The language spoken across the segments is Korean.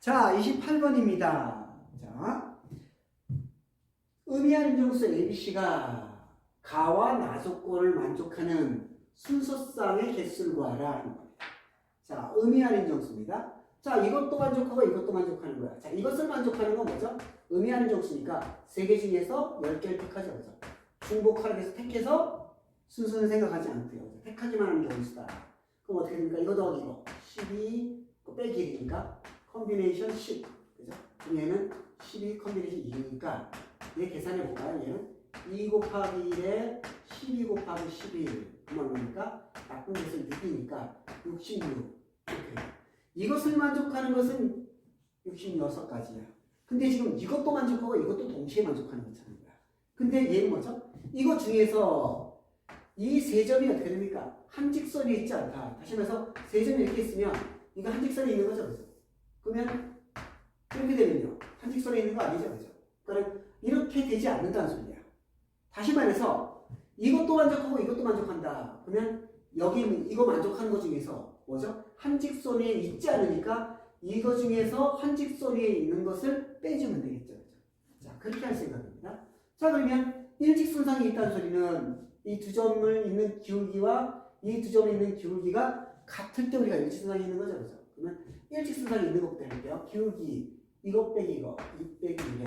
자, 28번입니다. 자, 의미하는 정수 ABC가 가와 나 조건을 만족하는 순서쌍의 개수를 구하라 하는 겁니다. 자, 의미하는 정수입니다. 자, 이것도 만족하고 이것도 만족하는 거야. 자, 이것을 만족하는 건 뭐죠? 의미하는 정수니까 세 개 중에서 10개를 택하죠. 그죠? 중복하라 해서 택해서 순서는 생각하지 않고요. 택하기만 하는 경우수다. 그럼 어떻게 됩니까? 이거 더하기 이거. 12, 그 빼기 1이니까 컨비네이션 10. 그죠? 얘는 12 컨비네이션 2니까 얘 계산해 볼까요? 얘는 2 곱하기 1에 12 곱하기 11. 그만 얼마니까? 나쁜 것은 6이니까 66. 이렇게. 이것을 만족하는 것은 66가지야. 근데 지금 이것도 만족하고 이것도 동시에 만족하는 것처럼 거야. 근데 얘는 뭐죠? 이거 중에서 이 세 점이 어떻게 됩니까? 한 직선이 있지 않다. 다시 말해서 세 점이 이렇게 있으면 이거 한 직선에 있는 거죠, 그죠? 그러면 이렇게 되면요. 한 직선에 있는 거 아니죠, 그죠? 그러니까 이렇게 되지 않는다는 소리야. 다시 말해서 이것도 만족하고 이것도 만족한다. 그러면 여기 이거 만족하는 것 중에서 뭐죠? 한 직선에 있지 않으니까 이거 중에서 한 직선에 있는 것을 빼주면 되겠죠? 자, 그렇게 할 생각입니다. 자, 그러면 일직선상이 있다는 소리는 이 두 점을 있는 기울기와 이 두 점에 있는 기울기가 같을 때 우리가 일직선상이 있는 거죠, 그죠? 그러면 일직선상이 있는 것부터 해볼게요. 기울기 이거 빼기 이거, 이 빼기 이래.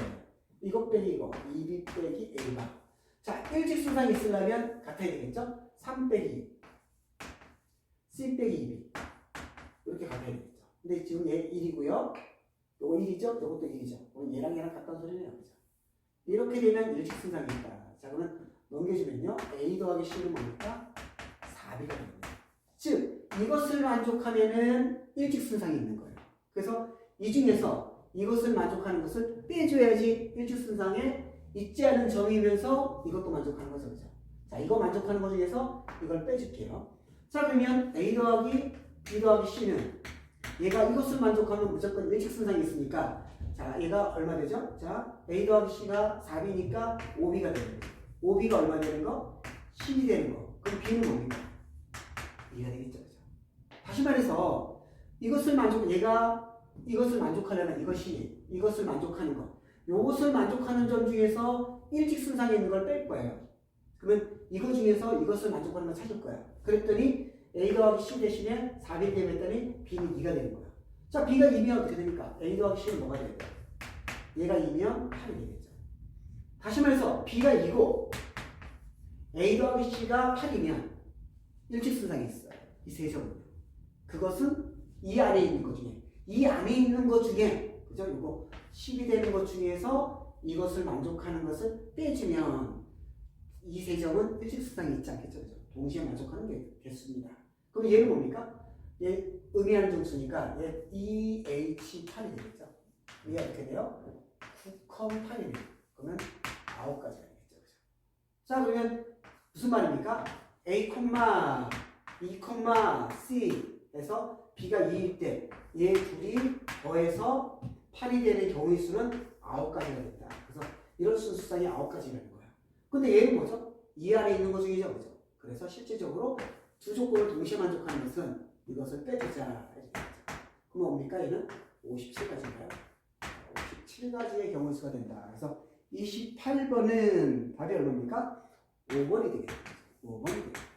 이거 빼기 이거, 2b 빼기 a가. 자, 일직선상이 있으려면 같아야 되겠죠? 3 빼기 c 빼기 2b 이렇게 같아야 되겠죠. 근데 지금 얘 1이고요. 요거 1이죠? 요것도 1이죠. 그럼 얘랑 얘랑 같다는 소리네요, 그죠? 이렇게 되면 일직선상이 있다. 자, 그러면 넘겨주면요. a 더하기 c는 뭡니까? 4b가 됩니다. 즉 이것을 만족하면은 일직선상이 있는 거예요. 그래서 이 중에서 이것을 만족하는 것을 빼줘야지 일직선상에 있지 않은 점이면서 이것도 만족하는 거죠. 그죠? 자, 이거 만족하는 것 중에서 이걸 빼줄게요. 자, 그러면 A 더하기 B 더하기 C는 얘가 이것을 만족하면 무조건 일직선상이 있으니까 자, 얘가 얼마 되죠? 자, A 더하기 C가 4B니까 5B가 되는 거. 5B가 얼마 되는 거? 10이 되는 거. 그럼 B는 뭡니까? 이해가 되겠죠, 그죠? 다시 말해서 이것을 만족, 얘가 이것을 만족하려면 이것이 이것을 만족하는 것, 요것을 만족하는 점 중에서 일직선상에 있는 걸 뺄 거예요. 그러면 이거 중에서 이것을 만족하는 걸 찾을 거야. 그랬더니 A 더하기 C 대신에 4비 되면 B는 2가 되는 거야. 자, B가 2면 어떻게 됩니까? A 더하기 C는 뭐가 돼? 얘가 2면 8이 되겠죠. 다시 말해서 B가 2고 A 더하기 C가 8이면 일직선상이 있어요. 이 세 점은. 그것은 이 안에 있는 것 중에 이 안에 있는 것 중에 그죠? 이거 10이 되는 것 중에서 이것을 만족하는 것을 빼주면 이 세 점은 일직선상이 있지 않겠죠? 그죠? 동시에 만족하는 게 개수입니다. 그럼 얘는 뭡니까? 얘 의미하는 정수니까 얘 EH8이 되겠죠? 얘가 어떻게 돼요? 9,8이 돼요. 그러면 9가지가 되겠죠. 그죠? 자, 그러면 무슨 말입니까? A, E, C에서 B가 2일 때 얘 둘이 더해서 8이 되는 경우의 수는 9가지가 된다. 그래서 이런 순수쌍이 9가지라는 거야. 근데 얘는 뭐죠? 이 안에 있는 것 중이죠. 그죠? 그래서 실제적으로 두 조건을 동시에 만족하는 것은 이것을 빼주자. 그럼 뭡니까? 얘는 57가지인가요? 57가지의 경우의 수가 된다. 그래서 28번은 답이 얼마입니까? 5번이 되겠다. 5번이 되겠다.